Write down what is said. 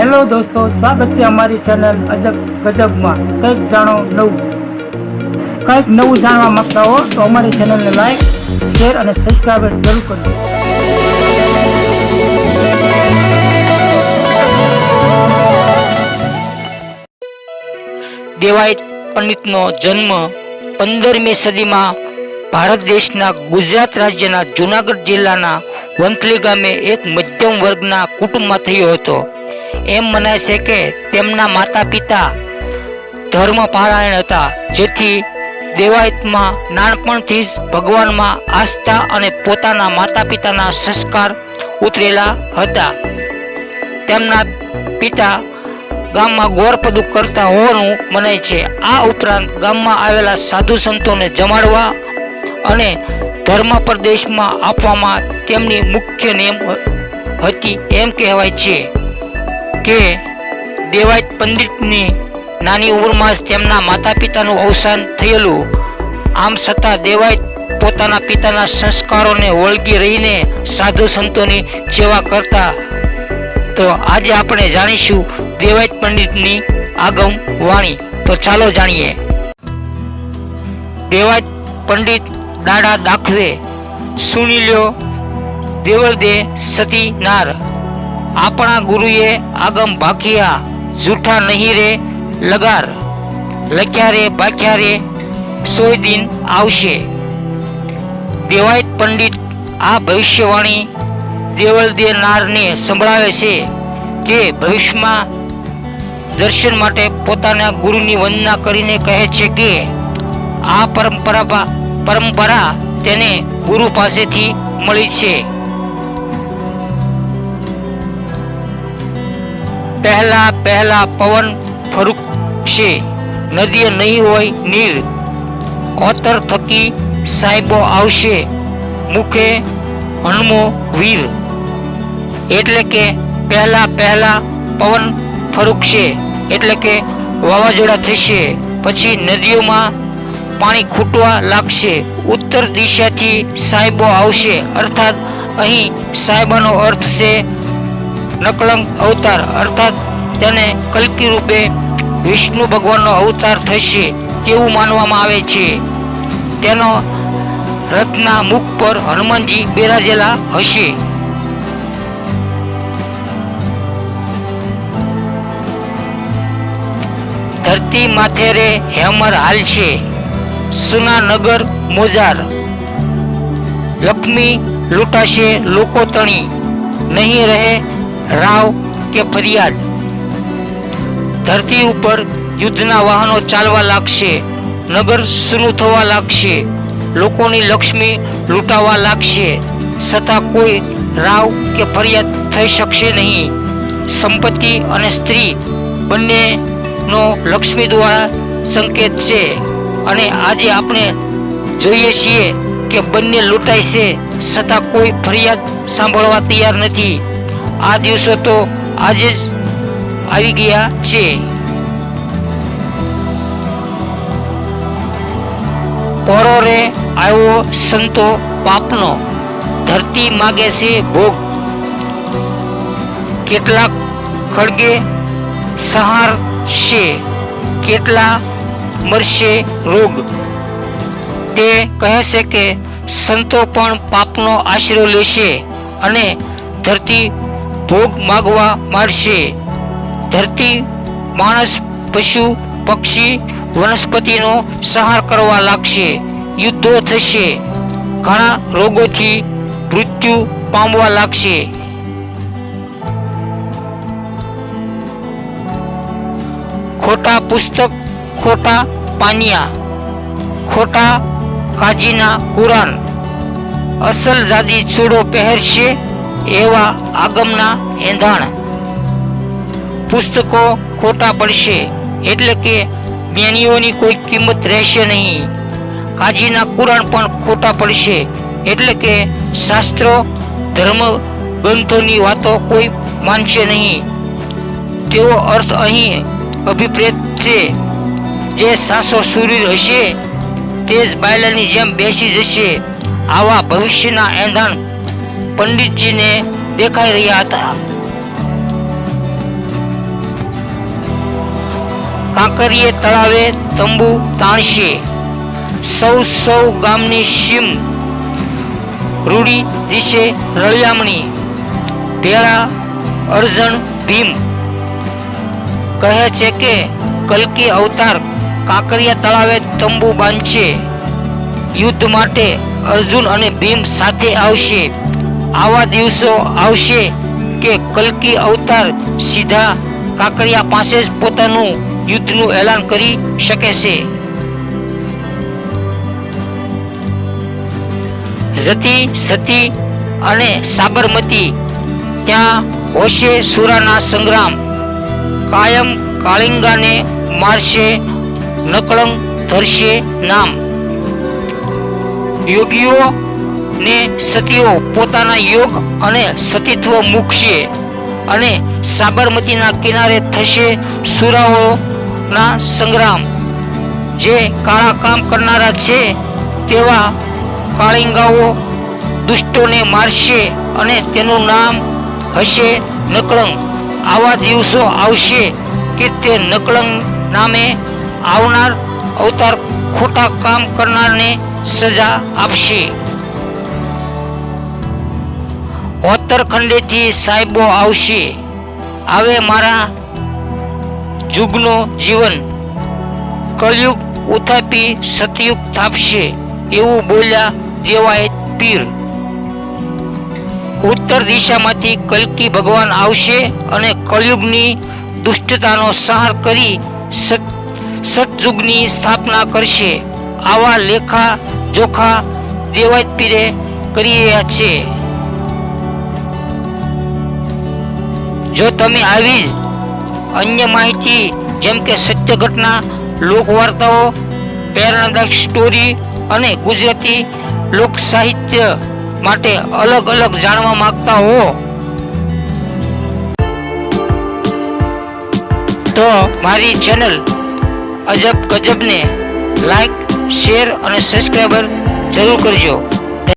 Hello દોસ્તો, સ્વાગત છે અમારી ચેનલ અજબ ગજબમાં. કંઈક જાણો નવું. કંઈક નવું જાણવા માંગતા હો, તો અમારી ચેનલને લાઈક, શેર અને સબસ્ક્રાઈબ જરૂર કરજો. દેવાયત પંડિતનો જન્મ પંદરમી સદીમાં ભારત દેશના ગુજરાત રાજ્યના જુનાગઢ જિલ્લાના વંથલી ગામે એક મધ્યમ વર્ગના કુટુંબમાં થયો હતો. એમ મનાય છે કે તેમના માતા પિતા ધર્મપારાયણ હતા, જેથી દેવાયતમાં નાનપણથી જ ભગવાનમાં આસ્થા અને પોતાના માતા પિતાના સંસ્કાર ઉતરેલા હતા. તેમના પિતા ગામમાં ગોરપદું કરતા હોવાનું મનાય છે. આ ઉપરાંત ગામમાં આવેલા સાધુ સંતોને જમાડવા અને ધર્મ પ્રદેશમાં આપવામાં તેમની મુખ્ય નેમ હતી એમ કહેવાય છે. કે દેવાયત પંડિતની નાની ઉંમરમાં જ તેમના માતા પિતાનું અવસાન થયેલું. આમ છતાં દેવાયત પોતાના પિતાના સંસ્કારોને વળગી રહીને સાધુ સંતોની સેવા કરતા. તો આજે આપણે જાણીશું દેવાયત પંડિતની આગમ વાણી. તો ચાલો જાણીએ. દેવાયત પંડિત દાડા દાખવે. સુની લ્યો. દેવળદે સતી નાર. આપણા ગુરુએ આગમ ભાખિયા જૂઠા નહીં રે, લગાર, લખ્યા રે ભાખ્યા રે, સોય દિન આવશે. દેવાયત પંડિત આ ભવિષ્યવાણી દેવળ દેનારને સંભળાવે છે કે ભવિષ્યમાં દર્શન માટે પોતાના ગુરુની વંદના કરીને કહે છે કે આ પરંપરા પરંપરા તેને ગુરુ પાસેથી મળી છે. પહેલા પહેલા પવન ફરૂકશે નદીએ નહીં હોય નીર. ઓતર થકી સાહેબો આવશે. મુખે હણમો વીર. એટલે કે પહેલા પહેલા પવન ફરૂકશે એટલે કે વાવાઝોડા થશે. પછી નદીઓમાં પાણી ખૂટવા લાગશે. ઉત્તર દિશાથી સાહેબો આવશે. અર્થાત અહીં સાહેબાનો અર્થ છે નકલંક અવતાર અર્થાત તેને કલ્કી રૂપે વિષ્ણુ ભગવાનનો અવતાર થશે તેવું માનવામાં આવે છે. તેનો રથના મુખ પર હનુમાનજી બિરાજેલા હશે. ધરતી માથેરે હેમર હાલશે છે. સુનાનગર મોજાર. લક્ષ્મી લૂંટાશે લોકો તણી નહીં રહે રાવ કે ફરિયાદ? ધરતી ઉપર યુદ્ધના વાહનો ચાલવા લાગશે, નગર શરૂ થવા લાગશે, લોકોની લક્ષ્મી લૂંટાવા લાગશે, છતાં કોઈ રાવ કે ફરિયાદ થઈ શકશે નહીં. સંપત્તિ અને સ્ત્રી બંનેનો લક્ષ્મી દ્વારા સંકેત છે અને આજે આપણે જોઈએ છીએ કે બંને લૂંટાય છે છતાં કોઈ ફરિયાદ સાંભળવા તૈયાર નથી. આ દિવસો તો આજે જ આવી ગયા છે. પોરો રે આવ્યો સંતો પાપનો. ધરતી માગે છે ભોગ. કેટલાક ખડગે સહાર છે, કેટલા મરશે રોગ. તે કહે છે કે સંતો પણ પાપનો આશરો લેશે અને ધરતી ભોગ માગવા માંડશે. ધરતી, માણસ, પશુ, પક્ષી, વનસ્પતિનો સહાર કરવા લાગશે. યુદ્ધો થશે. ઘણા રોગોથી મૃત્યુ પામવા લાગશે. ખોટા પુસ્તક, ખોટા પાનિયા, ખોટા કાજીના કુરાન. અસલ જાદી ચૂડો પહેરશે. એવા આગમના એંધાણ. પુસ્તકો ખોટા પડશે એટલે કે જ્ઞાનીઓની કોઈ કિંમત રહેશે નહીં. કાજીના કુરાન પણ ખોટા પડશે એટલે કે શાસ્ત્રો, ધર્મ ગ્રંથોની વાતો કોઈ માનશે નહીં. તેવો અર્થ અહીં અભિપ્રેત છે. જે સાસો સુરીર હશે, તે જ બાયલાની જેમ બેસી જશે. આવા ભવિષ્યના એંધાણ પંડિતજીને દેખાઈ રહ્યા હતા. કાંકરીએ તળાવે તંબુ તાણશે. સૌ સૌ ગામની સીમ રૂડી દિશે રળિયામણી. ભેળા અર્જણ ભીમ કહે છે કે, કલકી અવતાર કાંકરિયા તળાવે તંબુ બાંધશે. યુદ્ધ માટે અર્જુન અને ભીમ સાથે આવશે. આવા દિવસો આવશે કે કલકી અવતાર સીધા કાકરિયા પાસે જ પોતાનું યુદ્ધનું એલાન કરી શકે છે. જતી, સતી અને સાબરમતી ત્યાં હોશે સુરાના સંગ્રામ. કાયમ કાળિંગાને મારશે, નકળંગ ધરશે નામ. યોગીઓ ને સતીઓ પોતાના યોગ અને સતીત્વ મૂકશે અને સાબરમતીના કિનારે થશે સુરાઓના સંગ્રામ. જે કાળા કામ કરનારા છે તેવા કાળિંગાઓ દુષ્ટોને મારશે અને તેનું નામ હશે નકળંગ. આવા દિવસો આવશે કે તે નકળંગ નામે આવનાર અવતાર ખોટા કામ કરનારને સજા આપશે. ઓતરખંડેથી સાહેબો આવશે. આવે મારા જુગનો જીવન. કલયુગ ઉથાપી સતયુગ થાપશે, એવું બોલ્યા દેવાય પીર. ઉત્તર દિશામાંથી કલ્કી ભગવાન આવશે અને કલયુગની દુષ્ટતાનો સહાર કરી સત સતયુગની સ્થાપના કરશે. આવા લેખા જોખા દેવાય પીરે કરી રહ્યા છે. જો તમે આવી અન્ય માહિતી, જેમ કે સત્ય ઘટના, લોકવાર્તાઓ, પ્રેરણાદાયક સ્ટોરી અને ગુજરાતી લોક સાહિત્ય માટે અલગ અલગ જાણવા માંગતા હો. તો મારી ચેનલ અજબ ગજબને લાઈક શેર અને સબસ્ક્રાઈબર જરૂર કરજો.